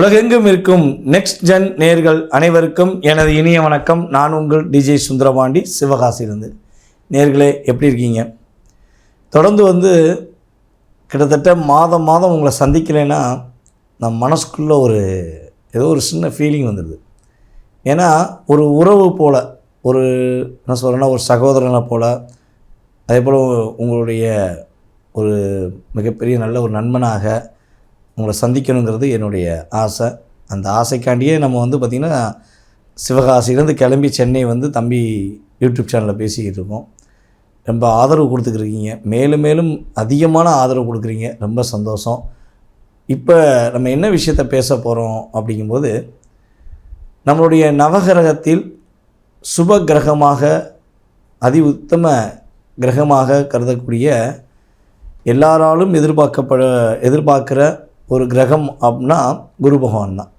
உலகெங்கும் இருக்கும் next gen நேர்கள் அனைவருக்கும் எனது இனிய வணக்கம். நான் உங்கள் டிஜே சுந்தரபாண்டி சிவகாசியிலிருந்து. நேர்களே எப்படி இருக்கீங்க? தொடர்ந்து வந்து கிட்டத்தட்ட மாதம் மாதம் உங்களை சந்திக்கலைன்னா நம் மனசுக்குள்ளே ஒரு ஏதோ ஒரு சின்ன ஃபீலிங் வந்துடுது. ஏன்னா ஒரு உறவு போல் ஒரு என்ன சொல்கிறேன்னா ஒரு சகோதரனை போல் அதே போல் உங்களுடைய ஒரு மிகப்பெரிய நல்ல ஒரு நண்பனாக உங்களை சந்திக்கணுங்கிறது என்னுடைய ஆசை. அந்த ஆசைக்காண்டியே நம்ம வந்து பார்த்திங்கன்னா சிவகாசியிலேருந்து கிளம்பி சென்னை வந்து தம்பி யூடியூப் சேனலில் பேசிக்கிட்டு இருக்கோம். ரொம்ப ஆதரவு கொடுத்துக்கிருக்கீங்க மேலும் மேலும் அதிகமான ஆதரவு கொடுக்குறீங்க. ரொம்ப சந்தோஷம். இப்போ நம்ம என்ன விஷயத்த பேச போகிறோம் அப்படிங்கும்போது நம்மளுடைய நவகிரகத்தில் சுப கிரகமாக அதி உத்தம கிரகமாக கருதக்கூடிய எல்லாராலும் எதிர்பார்க்கப்பட எதிர்பார்க்குற ஒரு கிரகம் அப்படின்னா குரு பகவான் தான்.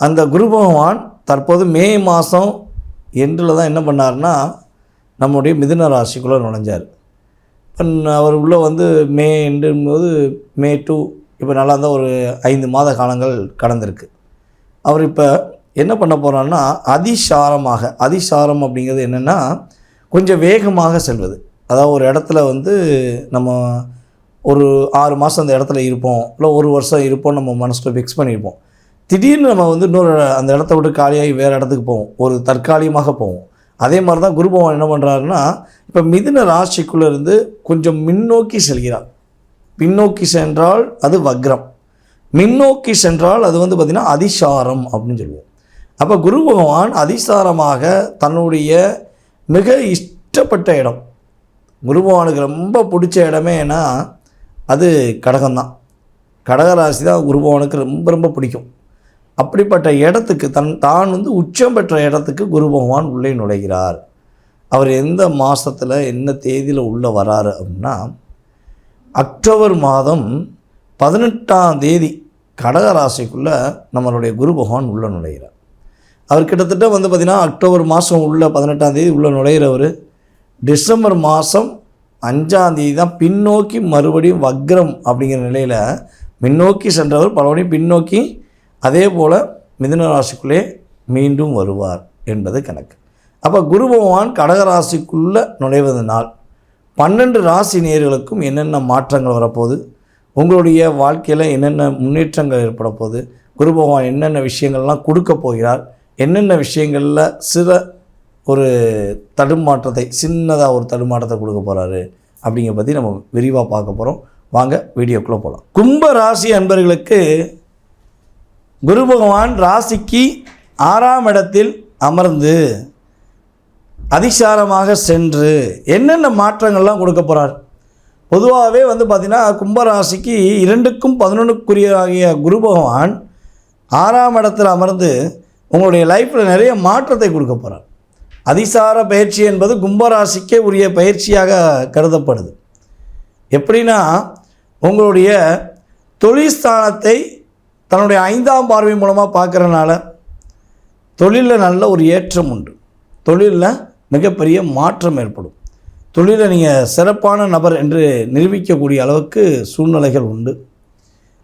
அந்த குரு பகவான் தற்போது மே மாதம் எண்டில் தான் என்ன பண்ணார்னா நம்முடைய மிதுன ராசிக்குள்ளே நுழைஞ்சார். இப்போ அவர் உள்ளே வந்து மே எண்டும்போது போது மே டூ இப்போ நல்லா தான் ஒரு ஐந்து மாத காலங்கள் கடந்திருக்கு. அவர் இப்போ என்ன பண்ண போகிறான்னா அதிசாரமாக அதிசாரம் அப்படிங்கிறது என்னென்னா கொஞ்சம் வேகமாக செல்வது. அதாவது ஒரு இடத்துல வந்து நம்ம ஒரு ஆறு மாதம் அந்த இடத்துல இருப்போம். இல்லை ஒரு வருஷம் இருப்போம் நம்ம மனசில் ஃபிக்ஸ் பண்ணியிருப்போம் திடீர்னு நம்ம வந்து இன்னொரு அந்த இடத்த விட்டு காலியாகி வேறு இடத்துக்கு போவோம். ஒரு தற்காலிகமாக போவோம். அதே மாதிரி தான் குரு பகவான் என்ன பண்ணுறாருன்னா இப்போ மிதுன ராசிக்குள்ளே இருந்து கொஞ்சம் முன்னோக்கி செல்கிறார். பின்னோக்கி சென்றால் அது வக்ரம். மின்னோக்கி சென்றால் அது வந்து பார்த்திங்கன்னா அதிசாரம் அப்படின்னு சொல்லுவோம். அப்போ குரு பகவான் அதிசாரமாக தன்னுடைய மிக இஷ்டப்பட்ட இடம். குரு பகவானுக்கு ரொம்ப பிடிச்ச இடமே ஏன்னா அது கடகம்தான். கடகராசி தான் குருபவனுக்கு ரொம்ப ரொம்ப பிடிக்கும். அப்படிப்பட்ட இடத்துக்கு தன் தான் வந்து உச்சம் பெற்ற இடத்துக்கு குரு பகவான் உள்ளே நுழைகிறார். அவர் எந்த மாதத்தில் என்ன தேதியில் உள்ளே வராரு அப்படின்னா அக்டோபர் மாதம் பதினெட்டாம் தேதி கடகராசிக்குள்ளே நம்மளுடைய குரு பகவான் உள்ளே நுழைகிறார். அவர் கிட்டத்தட்ட வந்து பார்த்திங்கன்னா அக்டோபர் மாதம் உள்ள பதினெட்டாம் தேதி உள்ளே நுழைகிறவர் டிசம்பர் மாதம் அஞ்சாந்தேதி தான் பின்னோக்கி மறுபடியும் வக்ரம் அப்படிங்கிற நிலையில் முன்னோக்கி சென்றவர் பலபடியும் பின்னோக்கி அதே போல் மிதுன ராசிக்குள்ளே மீண்டும் வருவார் என்பது கணக்கு. அப்போ குரு பகவான் கடகராசிக்குள்ளே நுழைவதனால் பன்னெண்டு ராசி நேர்களுக்கும் என்னென்ன மாற்றங்கள் வரப்போகுது? உங்களுடைய வாழ்க்கையில் என்னென்ன முன்னேற்றங்கள் ஏற்பட போகுது? குரு பகவான் என்னென்ன விஷயங்கள்லாம் கொடுக்க போகிறார்? என்னென்ன விஷயங்களில் சில ஒரு தடுமாற்றத்தை சின்னதாக ஒரு தடுமாற்றத்தை கொடுக்க போகிறாரு அப்படிங்கிற பற்றி நம்ம விரிவாக பார்க்க போகிறோம் வாங்க வீடியோக்குள்ளே போகலாம் கும்ப ராசி அன்பர்களுக்கு குரு பகவான் ராசிக்கு ஆறாம் இடத்தில் அமர்ந்து அதிசாரமாக சென்று என்னென்ன மாற்றங்கள்லாம் கொடுக்க போகிறார் பொதுவாகவே வந்து பார்த்திங்கன்னா கும்பராசிக்கு இரண்டுக்கும் பதினொன்றுக்குரியதாகிய குரு பகவான் ஆறாம் இடத்தில் அமர்ந்து உங்களுடைய லைஃப்பில் நிறைய மாற்றத்தை கொடுக்க போகிறார் அதிசார பயிற்சி என்பது கும்பராசிக்கே உரிய பயிற்சியாக கருதப்படுது. எப்படின்னா உங்களுடைய தொழில்ஸ்தானத்தை தன்னுடைய ஐந்தாம் பார்வை மூலமாக பார்க்குறனால தொழிலில் நல்ல ஒரு ஏற்றம் உண்டு. தொழிலில் மிகப்பெரிய மாற்றம் ஏற்படும். தொழிலில் நீங்கள் சிறப்பான நபர் என்று நிரூபிக்கக்கூடிய அளவுக்கு சூழ்நிலைகள் உண்டு.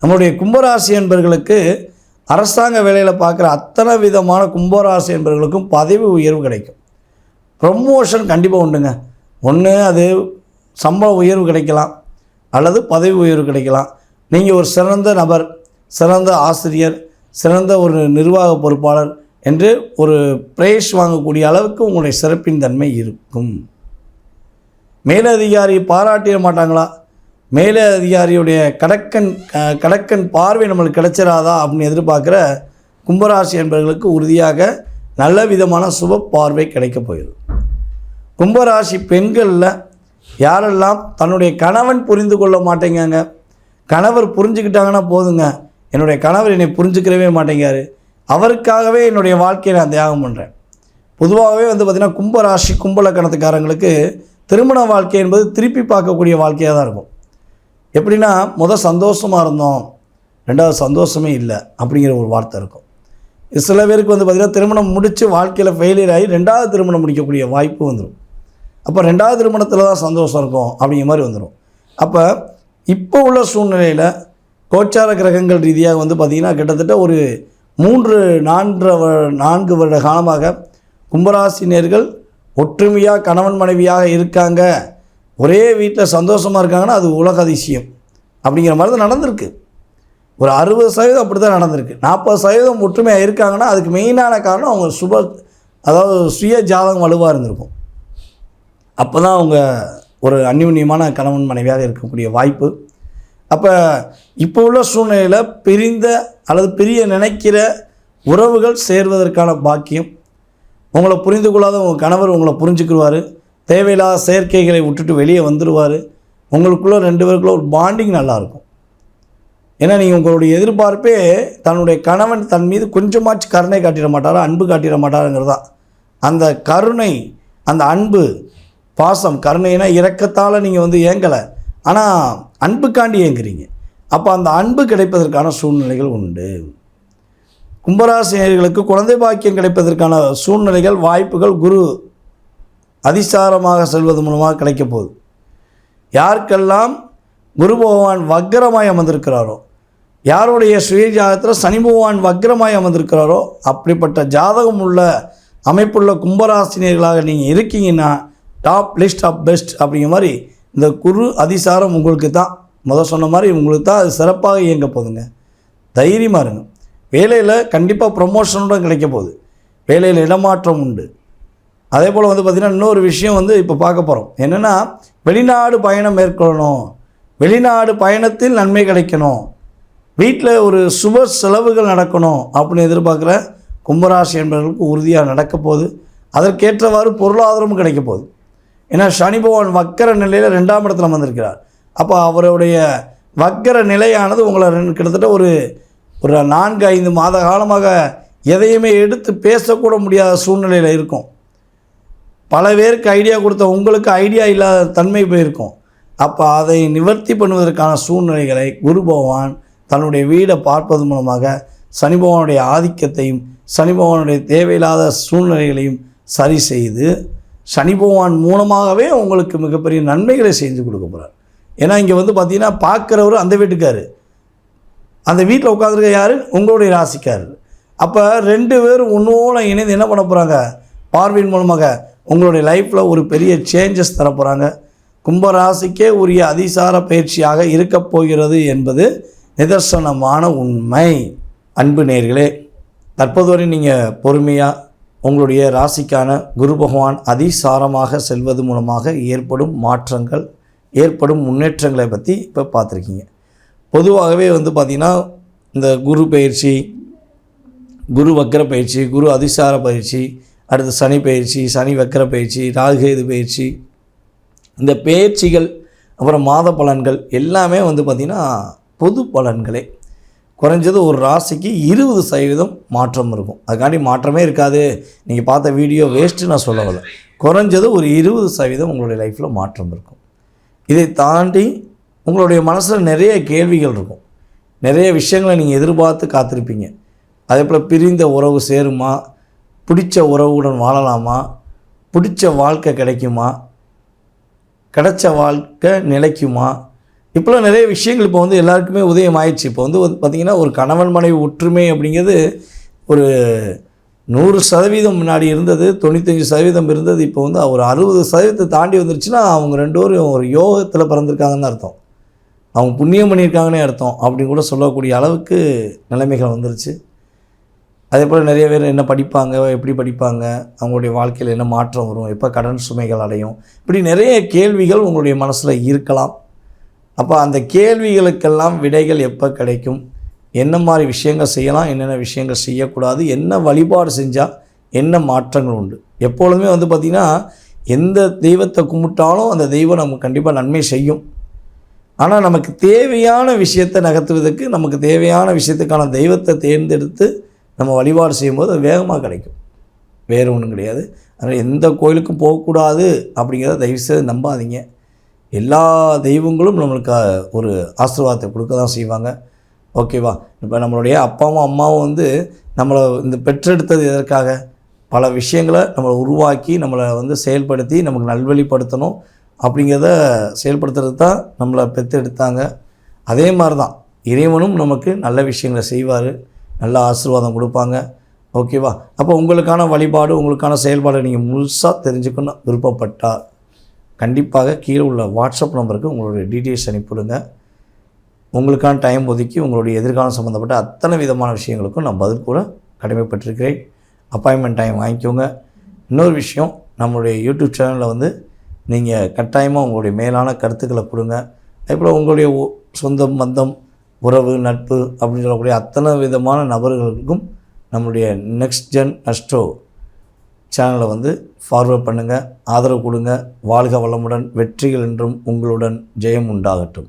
நம்முடைய கும்பராசி என்பர்களுக்கு அரசாங்க வேலையில் பார்க்குற அத்தனை விதமான கும்பராசி என்பவர்களுக்கும் பதவி உயர்வு கிடைக்கும். ப்ரொமோஷன் கண்டிப்பாக உண்டுங்க. ஒன்று அது சம்பள உயர்வு கிடைக்கலாம். அல்லது பதவி உயர்வு கிடைக்கலாம். நீங்கள் ஒரு சிறந்த நபர் சிறந்த ஆசிரியர் சிறந்த ஒரு நிர்வாக பொறுப்பாளர் என்று ஒரு பிரேஷ் வாங்கக்கூடிய அளவுக்கு உங்களுடைய சிறப்பின் தன்மை இருக்கும். மேலதிகாரி பாராட்டிட மாட்டாங்களா? மேலதிகாரியுடைய கடக்கன் கடக்கன் பார்வை நம்மளுக்கு கிடைச்சிடாதா அப்படின்னு எதிர்பார்க்குற கும்பராசி என்பவர்களுக்கு உறுதியாக நல்ல விதமான சுப பார்வை கிடைக்கப் போகுது கும்பராசி பெண்களில் யாரெல்லாம் தன்னுடைய கணவன் புரிந்து கொள்ள மாட்டேங்காங்க கணவர் புரிஞ்சுக்கிட்டாங்கன்னா போதுங்க. என்னுடைய கணவர் என்னை புரிஞ்சுக்கிறவே மாட்டேங்காரு அவருக்காகவே என்னுடைய வாழ்க்கையை நான் தியாகம் பண்ணுறேன் பொதுவாகவே வந்து பார்த்திங்கன்னா கும்பராசி கும்பலக்கணத்துக்காரங்களுக்கு திருமண வாழ்க்கை என்பது திருப்பி பார்க்கக்கூடிய வாழ்க்கையாக தான் இருக்கும். எப்படின்னா முதல் சந்தோஷமாக இருந்தோம். ரெண்டாவது சந்தோஷமே இல்லை அப்படிங்கிற ஒரு வார்த்தை இருக்கும். சில பேருக்கு வந்து பார்த்திங்கன்னா திருமணம் முடித்து வாழ்க்கையில் ஃபெயிலியர் ஆகி ரெண்டாவது திருமணம் முடிக்கக்கூடிய வாய்ப்பு வந்துடும் அப்போ ரெண்டாவது திருமணத்தில் தான் சந்தோஷம் இருக்கும் அப்படிங்கிற மாதிரி வந்துடும் அப்போ இப்போ உள்ள சூழ்நிலையில் கோச்சார கிரகங்கள் ரீதியாக வந்து பார்த்திங்கன்னா கிட்டத்தட்ட ஒரு மூன்று நான்கு வ- நான்கு வருட காலமாக கும்பராசினியர்கள் ஒற்றுமையாக கணவன் மனைவியாக இருக்காங்க. ஒரே வீட்டில் சந்தோஷமாக இருக்காங்கன்னா அது உலக அதிசயம் அப்படிங்கிற மாதிரி தான் நடந்திருக்கு. ஒரு அறுபது சதவீதம் அப்படி தான் நடந்திருக்கு. நாற்பது சதவீதம் ஒற்றுமையாக இருக்காங்கன்னா அதுக்கு மெயினான காரணம் அவங்க சுப அதாவது சுய ஜாதகம் வலுவாக இருந்திருக்கும். அப்போ தான் அவங்க ஒரு அந்யுன்யமான கணவன் மனைவியாக இருக்கக்கூடிய வாய்ப்பு. அப்போ இப்போ உள்ள சூழ்நிலையில் பிரிந்த அல்லது பிரிய நினைக்கிற உறவுகள் சேர்வதற்கான பாக்கியம். உங்களை புரிந்து கொள்ளாத உங்கள் கணவர் உங்களை புரிஞ்சுக்கிடுவார் தேவையில்லாத செயற்கைகளை விட்டுட்டு வெளியே வந்துடுவார் உங்களுக்குள்ளே ரெண்டு பேருக்குள்ள ஒரு பாண்டிங் நல்லாயிருக்கும். ஏன்னா நீங்கள் உங்களுடைய எதிர்பார்ப்பே தன்னுடைய கணவன் தன் மீது கொஞ்சமாச்சு கருணை காட்டிட மாட்டாரா அன்பு காட்டிட மாட்டாருங்கிறது. தான் அந்த கருணை அந்த அன்பு பாசம் கருணைனா இறக்கத்தால் நீங்கள் வந்து ஏங்கலை ஆனால் அன்புக்காண்டி ஏங்குறீங்க அப்போ அந்த அன்பு கிடைப்பதற்கான சூழ்நிலைகள் உண்டு. கும்பராசினியர்களுக்கு குழந்தை பாக்கியம் கிடைப்பதற்கான சூழ்நிலைகள் வாய்ப்புகள் குரு அதிசாரமாக செல்வது மூலமாக கிடைக்க போகுது. யாருக்கெல்லாம் குரு பகவான் வக்கரமாய் அமர்ந்திருக்கிறாரோ யாருடைய சுய ஜாதகத்தில் சனி பகவான் வக்கரமாய் அமர்ந்திருக்கிறாரோ அப்படிப்பட்ட ஜாதகம் உள்ள அமைப்புள்ள கும்பராசினியர்களாக நீங்கள் இருக்கீங்கன்னா டாப் லிஸ்ட் ஆஃப் பெஸ்ட் அப்படிங்கிற மாதிரி இந்த குரு அதிசாரம் உங்களுக்கு தான். முதல் சொன்ன மாதிரி உங்களுக்கு தான் அது சிறப்பாக இயங்க போதுங்க தைரியமாக இருங்க. வேலையில் கண்டிப்பாக ப்ரொமோஷனோட கிடைக்க போகுது. வேலையில் இடமாற்றம் உண்டு. அதே போல் வந்து பார்த்திங்கன்னா இன்னொரு விஷயம் வந்து இப்போ பார்க்க போகிறோம் என்னென்னா வெளிநாடு பயணம் மேற்கொள்ளணும். வெளிநாடு பயணத்தில் நன்மை கிடைக்கணும். வீட்டில் ஒரு சுப செலவுகள் நடக்கணும் அப்படின்னு எதிர்பார்க்குற கும்பராசி என்பவர்களுக்கு உறுதியாக நடக்க போகுது. அதற்கேற்றவாறு பொருளாதாரமும் கிடைக்க போகுது. ஏன்னா சனி பகவான் வக்கர நிலையில் ரெண்டாம் இடத்துல வந்திருக்கிறார் அப்போ அவருடைய வக்கர நிலையானது உங்களை கிட்டத்தட்ட ஒரு ஒரு நான்கு ஐந்து மாத காலமாக எதையுமே எடுத்து பேசக்கூட முடியாத சூழ்நிலையில் இருக்கும். பல பேருக்கு ஐடியா கொடுத்த உங்களுக்கு ஐடியா இல்லாத தன்மை போயிருக்கும். அப்போ அதை நிவர்த்தி பண்ணுவதற்கான சூழ்நிலைகளை குரு பகவான் தன்னுடைய வீடை பார்ப்பது மூலமாக சனி பகவானுடைய ஆதிக்கத்தையும் சனி பகவானுடைய தேவையில்லாத சூழ்நிலைகளையும் சரி செய்து சனி பகவான் மூலமாகவே உங்களுக்கு மிகப்பெரிய நன்மைகளை செஞ்சு கொடுக்க போகிறார் ஏன்னா இங்கே வந்து பார்த்தீங்கன்னா பார்க்குறவர் அந்த வீட்டுக்காரு. அந்த வீட்டில் உட்காந்துருக்க யார்? உங்களுடைய ராசிக்காரர். அப்போ ரெண்டு பேரும் ஒன்றோட இணைந்து என்ன பண்ண போகிறாங்க பார்வையின் மூலமாக உங்களுடைய லைஃப்பில் ஒரு பெரிய சேஞ்சஸ் தர போகிறாங்க கும்பராசிக்கே உரிய அதிசார பயிற்சியாக இருக்கப் போகிறது என்பது நிதர்சனமான உண்மை. அன்பு நேர்களே தற்போது வரை நீங்கள் பொறுமையாக உங்களுடைய ராசிக்கான குரு பகவான் அதிசாரமாக செல்வது மூலமாக ஏற்படும் மாற்றங்கள் ஏற்படும் முன்னேற்றங்களை பற்றி இப்போ பார்த்துருக்கீங்க. பொதுவாகவே வந்து பார்த்திங்கன்னா இந்த குரு பயிற்சி குரு வக்கர பயிற்சி குரு அதிசார பயிற்சி அடுத்து சனி பயிற்சி சனி வக்கர பயிற்சி ராகுகேது பயிற்சி இந்த பயிற்சிகள் அப்புறம் மாத பலன்கள் எல்லாமே வந்து பார்த்திங்கன்னா பொது பலன்களே. குறைஞ்சது ஒரு ராசிக்கு இருபது சதவீதம் மாற்றம் இருக்கும். அதுக்காண்டி மாற்றமே இருக்காது. நீங்கள் பார்த்த வீடியோ வேஸ்ட்டு நான் சொல்ல வரல. குறைஞ்சது ஒரு இருபது சதவீதம் உங்களுடைய லைஃப்பில் மாற்றம் இருக்கும். இதை தாண்டி உங்களுடைய மனசில் நிறைய கேள்விகள் இருக்கும். நிறைய விஷயங்களை நீங்கள் எதிர்பார்த்து காத்திருப்பீங்க. அதே போல் பிரிந்த உறவு சேருமா? பிடிச்ச உறவுடன் வாழலாமா? பிடிச்ச வாழ்க்கை கிடைக்குமா? கிடைச்ச வாழ்க்கை நிலைக்குமா? இப்போலாம் நிறைய விஷயங்கள் இப்போ வந்து எல்லாருக்குமே உதயம் ஆயிடுச்சு இப்போ வந்து பார்த்திங்கன்னா ஒரு கணவன் மனைவி ஒற்றுமை அப்படிங்கிறது ஒரு நூறு சதவீதம் முன்னாடி இருந்தது தொண்ணூத்தஞ்சு சதவீதம் இருந்தது. இப்போ வந்து ஒரு அறுபது சதவீதத்தை தாண்டி வந்துருச்சுன்னா அவங்க ரெண்டு பேரும் ஒரு யோகத்தில் பிறந்திருக்காங்கன்னு அர்த்தம். அவங்க புண்ணியம் பண்ணியிருக்காங்கன்னே அர்த்தம் அப்படின்னு கூட சொல்லக்கூடிய அளவுக்கு நிலைமைகள் வந்துருச்சு. அதே போல் நிறைய பேர் என்ன படிப்பாங்க எப்படி படிப்பாங்க அவங்களுடைய வாழ்க்கையில் என்ன மாற்றம் வரும் எப்போ கடன் சுமைகள் அடையும் இப்படி நிறைய கேள்விகள் உங்களுடைய மனசில் இருக்கலாம். அப்போ அந்த கேள்விகளுக்கெல்லாம் விடைகள் எப்போ கிடைக்கும்? என்ன மாதிரி விஷயங்கள் செய்யலாம்? என்னென்ன விஷயங்கள் செய்யக்கூடாது? என்ன வழிபாடு செஞ்சால் என்ன மாற்றங்கள் உண்டு? எப்பொழுதுமே வந்து பார்த்திங்கன்னா எந்த தெய்வத்தை கும்பிட்டாலும் அந்த தெய்வம் நமக்கு கண்டிப்பாக நன்மை செய்யும். ஆனால் நமக்கு தேவையான விஷயத்தை நகர்த்துவதற்கு நமக்கு தேவையான விஷயத்துக்கான தெய்வத்தை தேர்ந்தெடுத்து நம்ம வழிபாடு செய்யும்போது அது வேகமாக கிடைக்கும். வேறு ஒன்றும் கிடையாது. அதனால் எந்த கோயிலுக்கும் போகக்கூடாது அப்படிங்கிறத தயவுசெய்து நம்பாதீங்க. எல்லா தெய்வங்களும் நம்மளுக்கு ஒரு ஆசீர்வாதத்தை கொடுக்க தான் செய்வாங்க. ஓகேவா? இப்போ நம்மளுடைய அப்பாவும் அம்மாவும் வந்து நம்மளை இந்த பெற்றெடுத்தது எதற்காக? பல விஷயங்களை நம்மளை உருவாக்கி நம்மளை வந்து செயல்படுத்தி நமக்கு நல்வழிப்படுத்தணும் அப்படிங்கிறத செயல்படுத்துறது தான் நம்மளை பெற்றெடுத்தாங்க. அதே மாதிரி தான் இறைவனும் நமக்கு நல்ல விஷயங்களை செய்வார் நல்ல ஆசீர்வாதம் கொடுப்பாங்க. ஓகேவா? அப்போ உங்களுக்கான வழிபாடு உங்களுக்கான செயல்பாடு நீங்கள் முழுசாக தெரிஞ்சுக்கணும் விருப்பப்பட்டால். கண்டிப்பாக கீழே உள்ள வாட்ஸ்அப் நம்பருக்கு உங்களுடைய டீட்டெயில்ஸ் அனுப்பிவிடுங்க. உங்களுக்கான டைம் ஒதுக்கி உங்களுடைய எதிர்காலம் சம்மந்தப்பட்ட அத்தனை விதமான விஷயங்களுக்கும் நான் பதில் கூட கடமைப்பட்டிருக்கிறேன். அப்பாயின்மெண்ட் டைம் வாங்கிக்கோங்க. இன்னொரு விஷயம் நம்மளுடைய யூடியூப் சேனலில் வந்து நீங்கள் கட்டாயமாக உங்களுடைய மேலான கருத்துக்களை கொடுங்க. அதேபோல் உங்களுடைய சொந்தம் மந்தம் உறவு நட்பு அப்படின்னு சொல்லக்கூடிய அத்தனை விதமான நபர்களுக்கும் நம்மளுடைய நெக்ஸ்ட் ஜென் அஸ்ட்ரோ சேனலை வந்து ஃபார்வர்ட் பண்ணுங்கள் ஆதரவு கொடுங்க. வாழ்க வளமுடன் வெற்றிகள் என்றும் உங்களுடன் ஜெயம் உண்டாகட்டும்.